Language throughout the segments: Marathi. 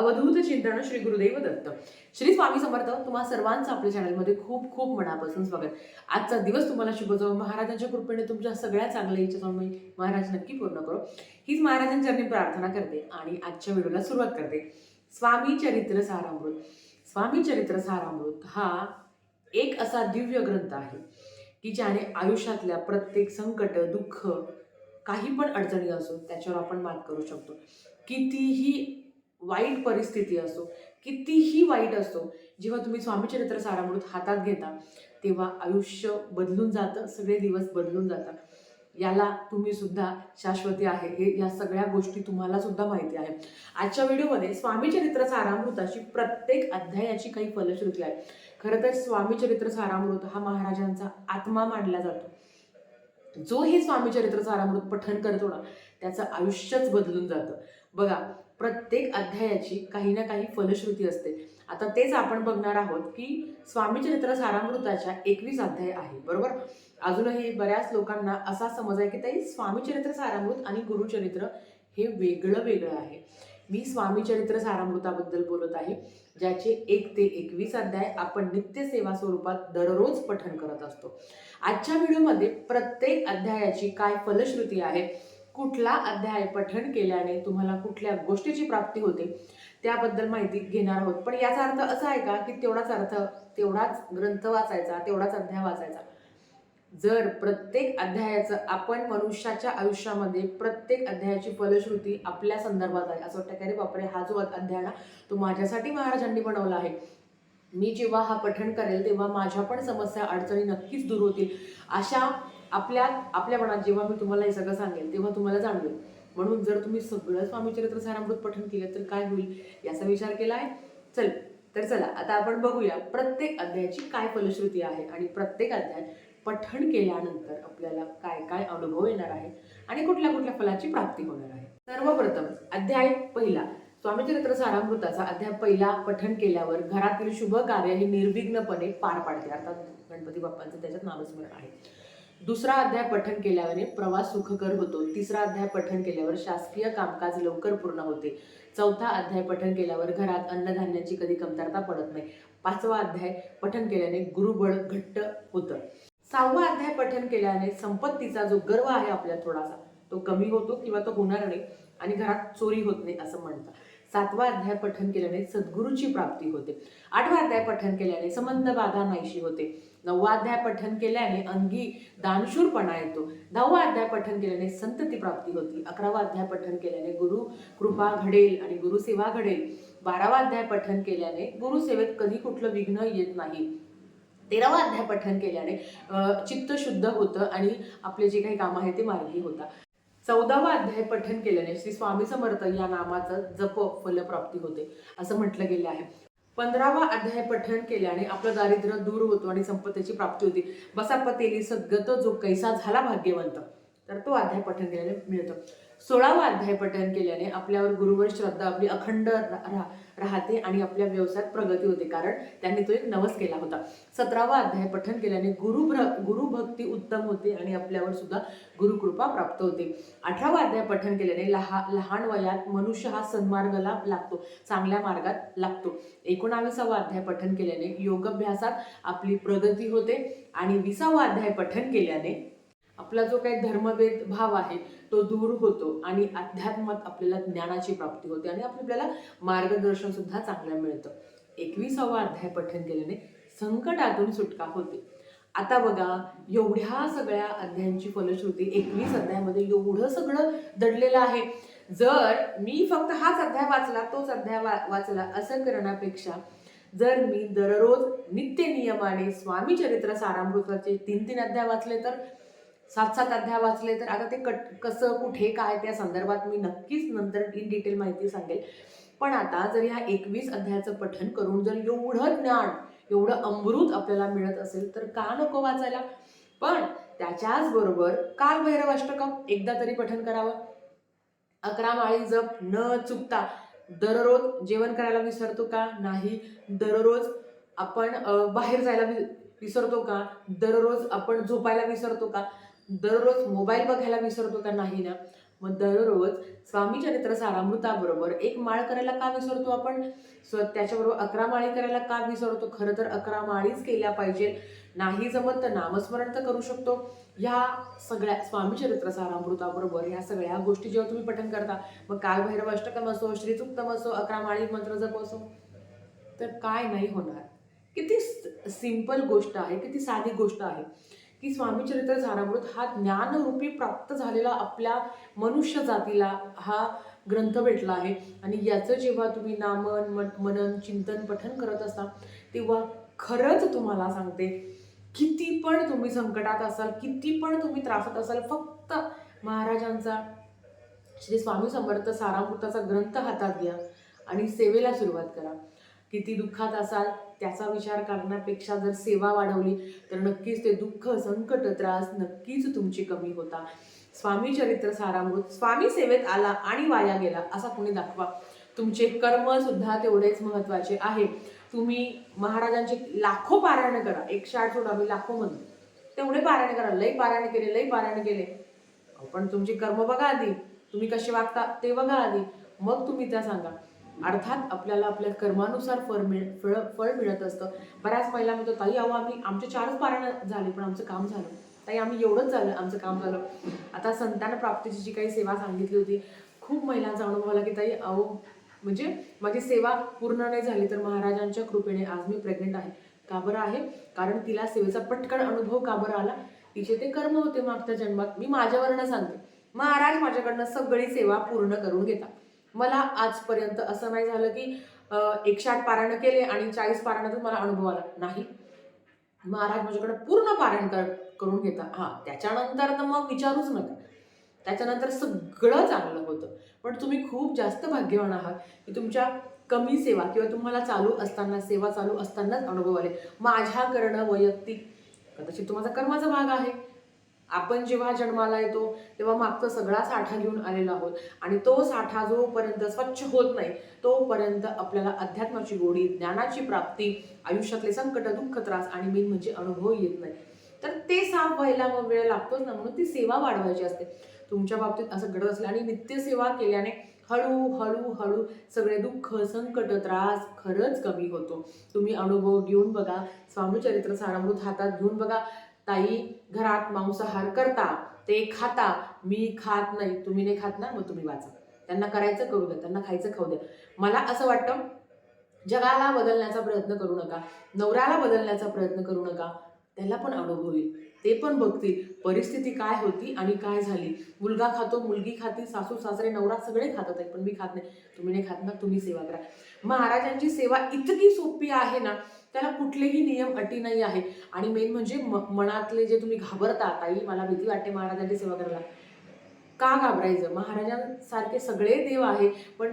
अवधूत चिंतन श्री गुरुदेव दत्त. श्री स्वामी समर्थ तुम्हा सर्वांचं आपल्या चॅनलमध्ये खूप खूप मनापासून स्वागत. आजचा दिवस तुम्हाला शुभ जाऊ महाराजांच्या कृपेने तुमच्या सगळ्या चांगल्या इच्छा महाराज नक्की पूर्ण करो. हीच महाराजांच्या प्रार्थना करते आणि आजच्या व्हिडिओला सुरुवात करते. स्वामी चरित्र सारामृत. स्वामी चरित्र सारामृत हा एक असा दिव्य ग्रंथ आहे की ज्याने आयुष्यातल्या प्रत्येक संकट दुःख काही पण अडचणी असो त्याच्यावर आपण मात करू शकतो. कितीही वाईट परिस्थिती असो कितीही वाईट असो जेव्हा तुम्ही स्वामीचरित्र सारामृत हातात घेता तेव्हा आयुष्य बदलून जातं सगळे दिवस बदलून जातात. याला तुम्ही सुद्धा शाश्वती आहे हे या सगळ्या गोष्टी तुम्हाला सुद्धा माहिती आहे. आजच्या व्हिडिओमध्ये स्वामीचरित्र सारामृताची प्रत्येक अध्यायाची काही फलश्रुती आहे. खरं तर स्वामीचरित्र सारामृत हा महाराजांचा आत्मा मानला जातो. जो हे स्वामीचरित्र सारामृत पठण करतो ना त्याचं आयुष्यच बदलून जातं. बघा प्रत्येक अध्यायाची काही ना काही फलश्रुती असते. आता तेच आपण बघणार आहोत की स्वामीचरित्र सारामृताच्या एकवीस अध्याय आहे बरोबर? अजूनही बऱ्याच लोकांना असा समज आहे की ताई स्वामीचरित्र सारामृत आणि गुरुचरित्र हे वेगळं वेगळं आहे. मी स्वामीचरित्र सारामृताबद्दल बोलत आहे ज्याचे एक ते एकवीस अध्याय आपण नित्यसेवा स्वरूपात दररोज पठण करत असतो. आजच्या व्हिडिओमध्ये प्रत्येक अध्यायाची काय फलश्रुती आहे कुठला अध्याय पठण केल्याने तुम्हाला कुठल्या गोष्टीची प्राप्ती होते त्याबद्दल माहिती घेणार आहोत. पण याचा अर्थ असा आहे का की तेवढाच अर्थ तेवढाच ग्रंथ वाचायचा तेवढाच अध्याय वाचायचा. जर प्रत्येक अध्यायाचं आपण मनुष्याच्या आयुष्यामध्ये प्रत्येक अध्यायाची फलश्रुती आपल्या संदर्भात आहे असं वाटतं की अरे बापरे हा जो अध्याय ना तो माझ्यासाठी महाराजांनी बनवला आहे. मी जेव्हा हा पठण करेल तेव्हा माझ्या पण समस्या अडचणी नक्कीच दूर होतील. अशा आपल्या आपल्या मनात जेव्हा मी तुम्हाला हे सगळं सांगेल तेव्हा तुम्हाला जाणवेल. म्हणून जर तुम्ही सगळं स्वामीचरित्र सारामृत पठण केलं तर काय होईल याचा विचार केला आहे चल तर चला आता आपण बघूया प्रत्येक अध्यायाची काय फलश्रुती आहे आणि प्रत्येक अध्याय पठण केल्यानंतर आपल्याला काय काय अनुभव येणार आहे आणि कुठल्या कुठल्या फलाची प्राप्ती होणार आहे. सर्वप्रथम अध्याय पहिला स्वामीचरित्र सारामृताचा अध्याय पहिला पठण केल्यावर घरातील शुभ कार्य हे निर्विघ्नपणे पार पाडते. अर्थात गणपती बाप्पांचं त्याच्यात नामस्मरण आहे. दुसरा अध्याय पठन केल्याने प्रवास सुखकर होतो. तिसरा अध्याय पठन केल्यावर शासकीय कामकाज लवकर पूर्ण होते. चौथा अध्याय पठन केल्यावर घरात अन्नधान्याची कधी कमतरता पडत नाही. पाचवा अध्याय पठन केल्याने गुरुबळ घट्ट होतं. सहावा अध्याय पठन केल्याने संपत्तीचा जो गर्व आहे आपल्याला थोडासा तो कमी होतो किंवा तो होणार नाही आणि घरात चोरी होत नाही असं म्हणतात. सातवा अध्याय पठन केल्याने सद्गुरूची प्राप्ती होते. आठवा अध्याय पठन केल्याने संबंध बाधा नाहीशी होते. नववा अध्याय पठन केल्याने अंगी दानशूरपणा येतो. दहावा अध्याय पठन केल्याने संतती प्राप्ती होती. अकरावा अध्याय पठन केल्याने गुरु कृपा घडेल आणि गुरुसेवा घडेल. बारावा अध्याय पठन केल्याने गुरुसेवेत कधी कुठलं विघ्न येत नाही. तेरावा अध्याय पठन केल्याने चित्त शुद्ध होतं आणि आपले जे काही काम आहे ते मार्गी होता चौदावा अध्याय पठन केल्याने श्री स्वामी समर्थ या नामाचं जप फलप्राप्ती होते. असं म्हटलं गेलं आहे. पंधरावा अध्याय पठण केल्याने आपलं दारिद्र्य दूर होतो आणि संपत्तीची प्राप्ती होती. बसा पतेली सद्गत जो कैसा झाला भाग्यवंत. तर तो अध्याय पठण केल्याने मिळतो. सोळावा अध्याय पठण केल्याने आपल्यावर गुरुवर श्रद्धा आपली अखंड रा- रा- राहते आणि आपल्या व्यवसायात प्रगती होते. कारण त्यांनी तो एक नवस केला होता. सतरावा अध्याय पठण केल्याने गुरु गुरुभक्ती उत्तम होते आणि आपल्यावर सुद्धा गुरुकृपा प्राप्त होते. अठरावा अध्याय पठण केल्याने लहा लहान वयात मनुष्य हा सन्मार्गाला लागतो. चांगल्या मार्गात लागतो. एकोणावीसावा अध्याय पठण केल्याने योगाभ्यासात आपली प्रगती होते आणि विसावा अध्याय पठण केल्याने आपला जो काही धर्मभेद भाव आहे तो दूर होतो आणि अध्यात्मात आपल्याला ज्ञानाची प्राप्ती होते आणि आपल्याला मार्गदर्शन सुद्धा चांगलं मिळतं. एकविसावा अध्याय पठण केल्याने संकटातून सुटका होते. आता बघा एवढ्या सगळ्या अध्यायांची फलश्रुती एकवीस अध्यायामध्ये एवढं सगळं दडलेलं आहे. जर मी फक्त हाच अध्याय वाचला तोच अध्याय वा वाचला असं करण्यापेक्षा जर मी दररोज नित्य नियमाने स्वामी चरित्र सारामृताचे तीन तीन अध्याय वाचले तर सात सात अध्याय वाचले तर आता ते कट कसं कुठे काय त्या संदर्भात मी नक्कीच नंतर इन डिटेल माहिती सांगेल. पण आता जर ह्या एकवीस अध्यायाचं पठन करून जर एवढं ज्ञान एवढं अमृत आपल्याला मिळत असेल तर का नको वाचायला? पण त्याच्याच बरोबर काल भैरव अष्टकम एकदा तरी पठन करावं. अकरा माळी जप न चुकता दररोज जेवण करायला विसरतो का? नाही. दररोज आपण बाहेर जायला विसरतो का? दररोज आपण झोपायला विसरतो का? दररोज मोबाईल बघायला विसरतो का नाही ना? मग दररोज स्वामी चरित्र सारामृताबरोबर एक माळ करायला का विसरतो आपण? स्व त्याच्याबरोबर अकरा माळी करायला का विसरतो? खरं तर अकरा माळीच केल्या पाहिजे. नाही जमत तर नामस्मरण तर करू शकतो. ह्या सगळ्या स्वामी चरित्र सारामृताबरोबर ह्या सगळ्या गोष्टी जेव्हा तुम्ही पठन करता मग काल भैरव अष्टकम असो श्रीचुक्तम असो अकरा माळी मंत्र जप असो तर काय नाही होणार. किती सिंपल गोष्ट आहे किती साधी गोष्ट आहे. की स्वामीचरित्र झाडामृत हा ज्ञानरूपी प्राप्त झालेला आपल्या मनुष्य जातीला हा ग्रंथ भेटला आहे. आणि याचं जेव्हा तुम्ही नामन मन- मनन चिंतन पठन करत असता तेव्हा खरंच तुम्हाला सांगते किती पण तुम्ही संकटात असाल किती पण तुम्ही त्रासात असाल फक्त महाराजांचा श्री स्वामी समर्थ सारामृताचा ग्रंथ हातात घ्या आणि सेवेला सुरुवात करा. किती दुःखात असाल त्याचा विचार करण्यापेक्षा जर सेवा वाढवली तर नक्कीच ते दुःख संकट त्रास नक्कीच तुमची कमी होता. स्वामी चरित्र सारामृत स्वामी सेवेत आला आणि वाया गेला असा कोणी दाखवा. तुमचे कर्म सुद्धा तेवढेच महत्त्वाचे आहे. तुम्ही महाराजांचे लाखो पारायण करा. एकशे आठ सोडा लाखो म्हणतो. तेवढे पारायण करा. लई पारायण केले लई पारायण केले. पण तुमची कर्म बघा आधी. तुम्ही कसे वागता ते बघा आधी. मग तुम्ही त्या सांगा. अर्थात आपल्याला आपल्या कर्मानुसार फळ मिळ फळ फळ मिळत असतं. बऱ्याच महिला म्हणतो ताई अहो आम्ही आमचे चारच पारायण झाले पण आमचं काम झालं. ताई आम्ही एवढंच झालं आमचं काम झालं. आता संतान प्राप्तीची जी काही सेवा सांगितली होती खूप महिलांचा अनुभव आला की ताई अहो म्हणजे माझी सेवा पूर्ण नाही झाली तर महाराजांच्या कृपेने आज मी प्रेग्नेंट आहे. का बरं आहे? कारण तिला सेवेचा पटकन अनुभव का बरं आला? तिचे ते कर्म होते मागच्या जन्मात. मी माझ्यावरनं सांगते. महाराज माझ्याकडनं सगळी सेवा पूर्ण करून घेतात. मला आजपर्यंत असं नाही झालं की एकशे आठ पारायण केले आणि चाळीस पारायणातून मला अनुभव आला. नाही. महाराज माझ्याकडे पूर्ण पारायण कर करून घेतात. हा त्याच्यानंतर तर मग विचारूच नका. त्याच्यानंतर सगळं चांगलं होतं. पण तुम्ही खूप जास्त भाग्यवान आहात की तुमच्या कमी सेवा किंवा तुम्हाला चालू असताना सेवा चालू असतानाच अनुभव आले. माझ्या करणं वैयक्तिक कदाचित तो माझा कर्माचा भाग आहे. आपण जेव्हा जन्माला येतो तेव्हा मागचा सगळा साठा घेऊन आलेला आहोत. आणि तो साठा जोपर्यंत स्वच्छ होत नाही तोपर्यंत आपल्याला अध्यात्माची गोडी ज्ञानाची प्राप्ती आयुष्यातले संकट दुःख त्रास आणि मेन म्हणजे अनुभव येत नाही. तर ते साफ व्हायला मग वेळ लागतोच ना म्हणून ती सेवा वाढवायची असते. तुमच्या बाबतीत असं घडत असलं आणि नित्यसेवा केल्याने हळू हळू हळू सगळे दुःख संकट त्रास खरंच कमी होतो. तुम्ही अनुभव घेऊन बघा स्वामीचरित्र सारामृत हातात घेऊन बघा. ताई घरात मांसाहार करता ते खाता. मी खात नाही. तुम्ही नाही खात ना मग तुम्ही वाचा. त्यांना करायचं करू द्या त्यांना खायचं खाऊ द्या. मला असं वाटतं जगाला बदलण्याचा प्रयत्न करू नका. नवऱ्याला बदलण्याचा प्रयत्न करू नका. त्याला पण अनुभव येईल ते पण बघतील परिस्थिती काय होती आणि काय झाली. मुलगा खातो मुलगी खाती सासू सासरे नवरा सगळे खातात आहे पण मी खात नाही. तुम्ही नाही खात ना तुम्ही सेवा करा. महाराजांची सेवा इतकी सोपी आहे ना त्याला कुठलेही नियम अटी नाही आहे आणि मेन म्हणजे म- मनातले जे तुम्ही घाबरता ताई मला भीती वाटते महाराजांची सेवा करायला. का घाबरायचं? महाराजांसारखे सगळे देव आहे पण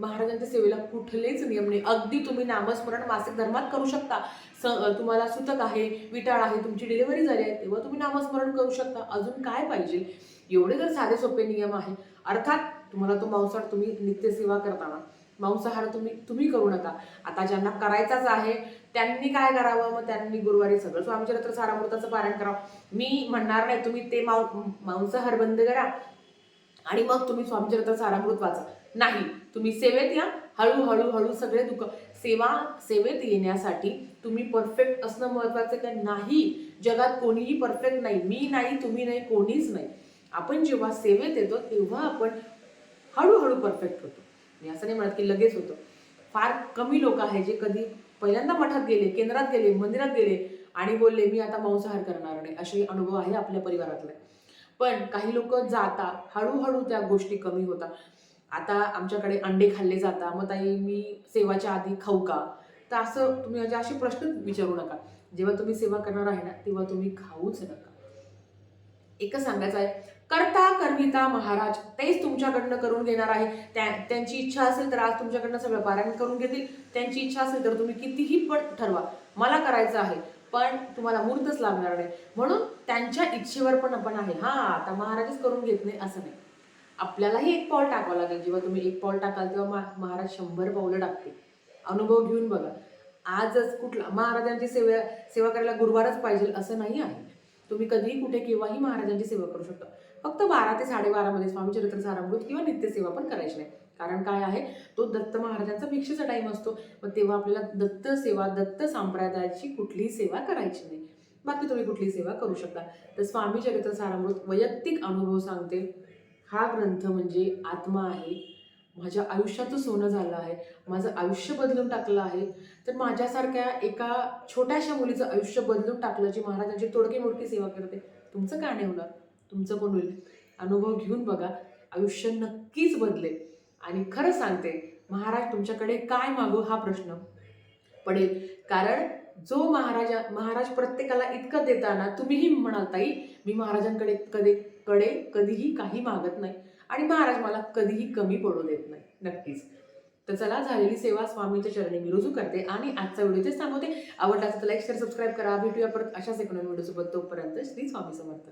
महाराजांच्या सेवेला कुठलेच नियम नाही. अगदी तुम्ही नामस्मरण मासिक धर्मात करू शकता. स तुम्हाला सुतक आहे विटाळ आहे तुमची डिलिव्हरी झाली आहे तेव्हा तुम्ही नामस्मरण करू शकता. अजून काय पाहिजे? एवढे जर साधे सोपे नियम आहे. अर्थात तुम्हाला तो मांसाहार तुम्ही नित्यसेवा करताना मांसाहार तुम्ही तुम्ही करू नका. आता ज्यांना करायचाच आहे त्यांनी काय करावं? मग त्यांनी गुरुवारी सगळं स्वामीचरित्र सारामृताचं पारायण करावं. मी म्हणणार नाही तुम्ही ते मांसाहार बंद करा आणि मग तुम्ही स्वामीचरित्र सारामृत वाचा. नाही. तुम्ही सेवेत या. हळूहळू हळू सगळे दुःख सेवा सेवेत येण्यासाठी तुम्ही परफेक्ट असणं महत्वाचं का? नाही. जगात कोणीही परफेक्ट नाही. मी नाही तुम्ही नाही कोणीच नाही. आपण जेव्हा सेवेत येतो तेव्हा आपण हळूहळू परफेक्ट होतो. मी असं नाही म्हणत की लगेच होतो. फार कमी लोक आहे जे कधी पहिल्यांदा मठात गेले केंद्रात गेले मंदिरात गेले आणि बोलले मी आता मांसाहार करणार नाही. असे अनुभव आहे आपल्या परिवारातले. पण काही लोक जाता हळूहळू त्या गोष्टी कमी होतात. आता आमच्याकडे अंडे खाल्ले जातात मग ताई मी सेवाच्या आधी खाऊ का? तर असं तुम्ही म्हणजे असे प्रश्न विचारू नका. जेव्हा तुम्ही सेवा करणार आहे ना तेव्हा तुम्ही खाऊच नका. एकच सांगायचं आहे करता करविता महाराज तेच तुमच्याकडनं करून घेणार आहे. त्या त्यांची इच्छा असेल तर आज तुमच्याकडनं सगळं पारायण करून घेतील. त्यांची इच्छा असेल तर तुम्ही कितीही पण ठरवा. मला करायचं आहे पण तुम्हाला मूर्तच लागणार नाही. म्हणून त्यांच्या इच्छेवर पण आपण आहे. हा आता महाराजच करून घेत नाही असं नाही. आपल्यालाही एक पाऊल टाकावं लागेल. जेव्हा तुम्ही एक पाऊल टाकाल तेव्हा महाराज शंभर पावलं टाकते अनुभव घेऊन बघा. आजच कुठला महाराजांची सेवा सेवा करायला गुरुवारच पाहिजे असं नाही आहे. तुम्ही कधीही कुठे केव्हाही महाराजांची सेवा करू शकता. फक्त बारा ते साडेबारामध्ये स्वामी चरित्र सारामृत किंवा नित्यसेवा पण करायची नाही. कारण काय आहे? तो दत्त महाराजांचा भिक्षेचा टाईम असतो. मग तेव्हा आपल्याला दत्त सेवा दत्त संप्रदायाची कुठलीही सेवा करायची नाही. बाकी तुम्ही कुठली सेवा करू शकता. तर स्वामी चरित्र सारामृत वैयक्तिक अनुभव सांगते. हा ग्रंथ म्हणजे आत्मा आहे. माझ्या आयुष्याचं सोनं झालं आहे. माझं आयुष्य बदलून टाकलं आहे. तर माझ्यासारख्या एका छोट्याशा मुलीचं आयुष्य बदलून टाकलं जी महाराजांची तोडकी मोडकी सेवा करते. तुमचं काय नाही होणार? तुमचं पण होईल? अनुभव घेऊन बघा. आयुष्य नक्कीच बदलेल. आणि खरं सांगते महाराज तुमच्याकडे काय मागू हा प्रश्न पडेल. कारण जो महाराजा महाराज प्रत्येकाला इतकं देताना तुम्हीही म्हणाल ताई मी महाराजांकडे कधी कडे कधीही काही मागत नाही आणि महाराज मला कधीही कमी पडू देत नाही. नक्कीच. तर चला झालेली सेवा स्वामींच्या चरणी मी रुजू करते आणि आजचा व्हिडिओ तेच सांगते आवडला असेल तर लाईक शेअर सबस्क्राईब करा. भेटूया परत अशाच एक नवीन सोबत तोपर्यंत श्री स्वामी समर्थ.